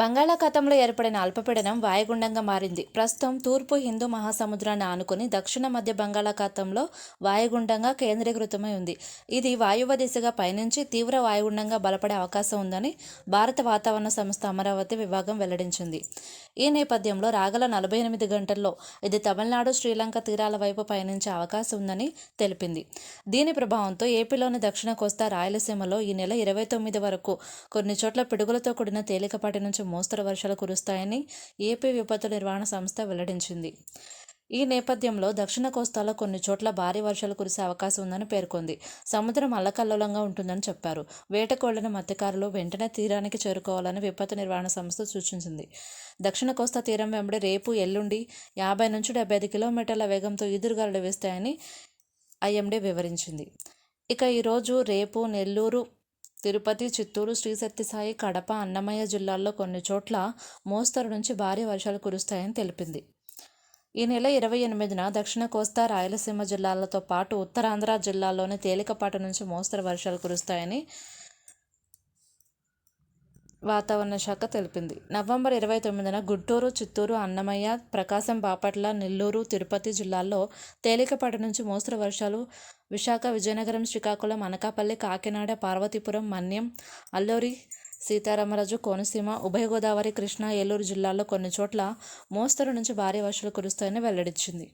బంగాళాఖాతంలో ఏర్పడిన అల్పపీడనం వాయుగుండంగా మారింది. ప్రస్తుతం తూర్పు హిందూ మహాసముద్రాన్ని ఆనుకుని దక్షిణ మధ్య బంగాళాఖాతంలో వాయుగుండంగా కేంద్రీకృతమై ఉంది. ఇది వాయువ దిశగా పయనించి తీవ్ర వాయుగుండంగా బలపడే అవకాశం ఉందని భారత వాతావరణ సంస్థ అమరావతి విభాగం వెల్లడించింది. ఈ నేపథ్యంలో రాగల నలభై ఎనిమిది గంటల్లో ఇది తమిళనాడు శ్రీలంక తీరాల వైపు పయనించే అవకాశం ఉందని తెలిపింది. దీని ప్రభావంతో ఏపీలోని దక్షిణ కోస్తా రాయలసీమలో ఈ నెల ఇరవై తొమ్మిది వరకు కొన్ని చోట్ల పిడుగులతో కూడిన తేలికపాటి నుంచి మోస్తరు వర్షాలు కురుస్తాయని ఏపీ విపత్తు నిర్వహణ సంస్థ వెల్లడించింది. ఈ నేపథ్యంలో దక్షిణ కోస్తాలో కొన్ని చోట్ల భారీ వర్షాలు కురిసే అవకాశం ఉందని పేర్కొంది. సముద్రం అల్లకల్లోలంగా ఉంటుందని చెప్పారు. వేటకోళ్ళను మత్స్యకారులు వెంటనే తీరానికి చేరుకోవాలని విపత్తు నిర్వహణ సంస్థ సూచించింది. దక్షిణ కోస్తా తీరం వెంబడి రేపు ఎల్లుండి యాభై నుంచి డెబ్బై ఐదు కిలోమీటర్ల వేగంతో ఈదురుగాలు వేస్తాయని ఐఎండీ వివరించింది. ఇక ఈరోజు రేపు నెల్లూరు తిరుపతి చిత్తూరు శ్రీ సత్యసాయి కడప అన్నమయ్య జిల్లాల్లో కొన్ని చోట్ల మోస్తరు నుంచి భారీ వర్షాలు కురుస్తాయని తెలిపింది. ఈ నెల ఇరవై ఎనిమిదిన దక్షిణ కోస్తా రాయలసీమ జిల్లాలతో పాటు ఉత్తరాంధ్ర జిల్లాల్లోని తేలికపాటి నుంచి మోస్తరు వర్షాలు కురుస్తాయని వాతావరణ శాఖ తెలిపింది. నవంబర్ ఇరవై తొమ్మిదిన గుంటూరు చిత్తూరు అన్నమయ్య ప్రకాశం బాపట్ల నెల్లూరు తిరుపతి జిల్లాల్లో తేలికపాటి నుంచి మోస్తరు వర్షాలు. విశాఖ విజయనగరం శ్రీకాకుళం అనకాపల్లి కాకినాడ పార్వతీపురం మన్యం అల్లూరి సీతారామరాజు కోనసీమ ఉభయ గోదావరి కృష్ణా ఏలూరు జిల్లాల్లో కొన్ని చోట్ల మోస్తరు నుంచి భారీ వర్షాలు కురుస్తాయని వెల్లడించింది.